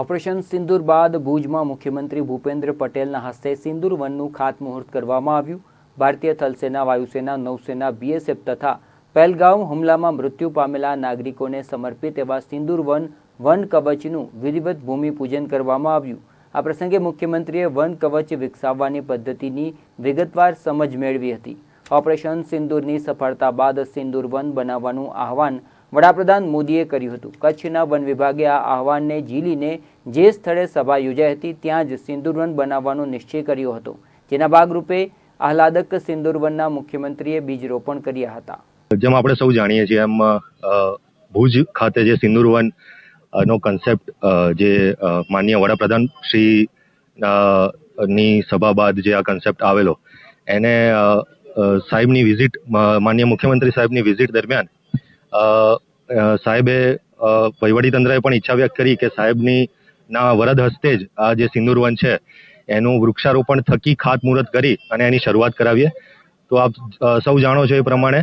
Operation સિંદૂર બાદ ભુજમાં મુખ્યમંત્રી ભૂપેન્દ્ર પટેલના હસ્તે સિંદૂર વનનું ખાતમુહૂર્ત કરવામાં આવ્યું. ભારતીય થલસેના વાયુસેના, નૌસેના, બીએસએફ તથા પહેલગામ હુમલામાં મૃત્યુ પામેલા નાગરિકોને સમર્પિત એવા સિંદૂર વન વન કવચનું વિધિવત ભૂમિપૂજન કરવામાં આવ્યું. આ પ્રસંગે મુખ્યમંત્રીએ વન કવચ વિકસાવવાની પદ્ધતિની વિગતવાર સમજ મેળવી હતી. ઓપરેશન સિંદૂરની સફળતા બાદ સિંદૂર વન બનાવવાનું આહવાન વડાપ્રધાન મોદીએ કર્યું હતું. કચ્છના વન વિભાગે આ આહવાનને ઝીલીને જે સ્થળે સભા યોજાઈ હતી ત્યાં જ સિંદુરવન બનાવવાનો નિશ્ચય કર્યો હતો. જેના ભાગરૂપે આહલાદક સિંદૂર વનના મુખ્યમંત્રીએ બીજ રોપણ કર્યા હતા. જેમ આપણે સૌ જાણીએ છીએ એમ ભુજ ખાતે જે સિંદુરવન વન નો કન્સેપ્ટ જે માન્ય વડાપ્રધાન શ્રી ની સભા બાદ જે આ કન્સેપ્ટ આવેલો, એને સાહેબની વિઝિટ માન્ય મુખ્યમંત્રી સાહેબની વિઝિટ દરમિયાન સાહેબે વહીવટીતંત્રએ પણ ઈચ્છા વ્યક્ત કરી કે સાહેબની ના વરદ હસ્તે જ આ જે સિંદુરવન છે, એનું વૃક્ષારોપણ થકી ખાતમુહૂર્ત કરી અને એની શરૂઆત કરાવીએ. તો આપ સૌ જાણો છો એ પ્રમાણે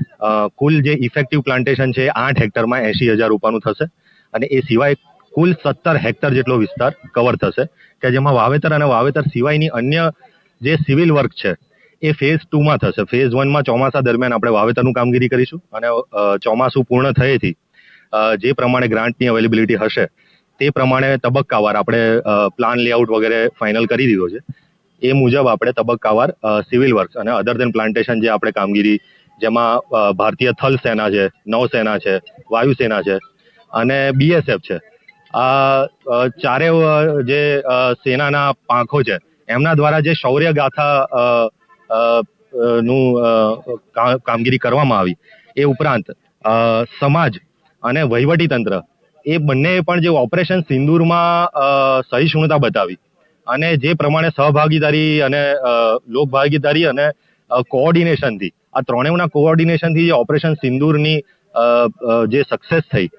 કુલ જે ઇફેક્ટિવ પ્લાન્ટેશન છે એ આઠ હેક્ટરમાં એસી હજાર રૂપિયાનું થશે અને એ સિવાય કુલ સત્તર હેક્ટર જેટલો વિસ્તાર કવર થશે, કે જેમાં વાવેતર અને વાવેતર સિવાયની અન્ય જે સિવિલ વર્ક છે એ ફેઝ ટુમાં થશે. ફેઝ વનમાં ચોમાસા દરમિયાન આપણે વાવેતરનું કામગીરી કરીશું અને ચોમાસું પૂર્ણ થયેથી જે પ્રમાણે ગ્રાન્ટની અવેલેબિલિટી હશે, તે પ્રમાણે તબક્કાવાર આપણે પ્લાન લેઆઉટ વગેરે ફાઇનલ કરી દીધો છે. એ મુજબ આપણે તબક્કાવાર સિવિલ વર્ક્સ અને અધર દેન પ્લાન્ટેશન જે આપણે કામગીરી, જેમાં ભારતીય થલ સેના છે, નૌસેના છે, વાયુસેના છે અને બીએસએફ છે. આ ચારે જે સેનાના પાંખો છે, એમના દ્વારા જે શૌર્ય ગાથા નું કામગીરી કરવામાં આવી. એ ઉપરાંત સમાજ અને વહીવટી તંત્ર એ બંને પણ જે ઓપરેશન સિંદૂરમાં સહિષ્ણુતા બતાવી અને જે પ્રમાણે સહભાગીદારી અને લોકભાગીદારી અને કોઓર્ડિનેશનથી આ ત્રણેયના કોઓર્ડિનેશનથી જે ઓપરેશન સિંદૂરની જે સક્સેસ થઈ,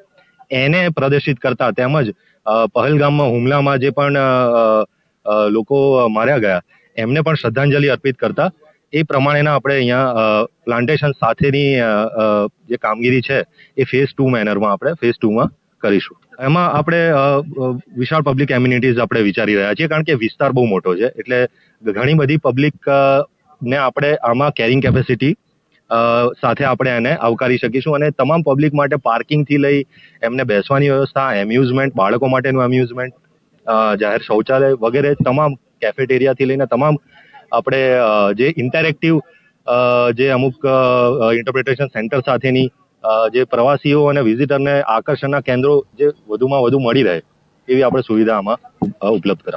એને પ્રદર્શિત કરતા તેમજ પહેલગામમાં, હુમલામાં જે પણ લોકો માર્યા ગયા એમને પણ શ્રદ્ધાંજલિ અર્પિત કરતા. એ પ્રમાણેના આપણે અહીંયા પ્લાન્ટેશન સાથેની જે કામગીરી છે, એ ફેઝ ટુ મેનરમાં આપણે ફેઝ ટુમાં કરીશું. એમાં આપણે વિશાળ પબ્લિક એમ્યુનિટીઝ આપણે વિચારી રહ્યા છીએ, કારણ કે વિસ્તાર બહુ મોટો છે. એટલે ઘણી બધી પબ્લિક ને આપણે આમાં કેરિંગ કેપેસિટી સાથે આપણે એને આવકારી શકીશું અને તમામ પબ્લિક માટે પાર્કિંગથી લઈ એમને બેસવાની વ્યવસ્થા એમ્યુઝમેન્ટ બાળકો માટેનું એમ્યુઝમેન્ટ જાહેર શૌચાલય વગેરે તમામ કેફેટેરિયાથી લઈને તમામ આપણે જે ઇન્ટરેક્ટિવ જે અમુક ઇન્ટરપ્રિટેશન સેન્ટર સાથેની જે પ્રવાસીઓ અને વિઝિટરને આકર્ષણના કેન્દ્રો જે વધુમાં વધુ મળી રહે એવી આપણે સુવિધા આમાં ઉપલબ્ધ કરાવી.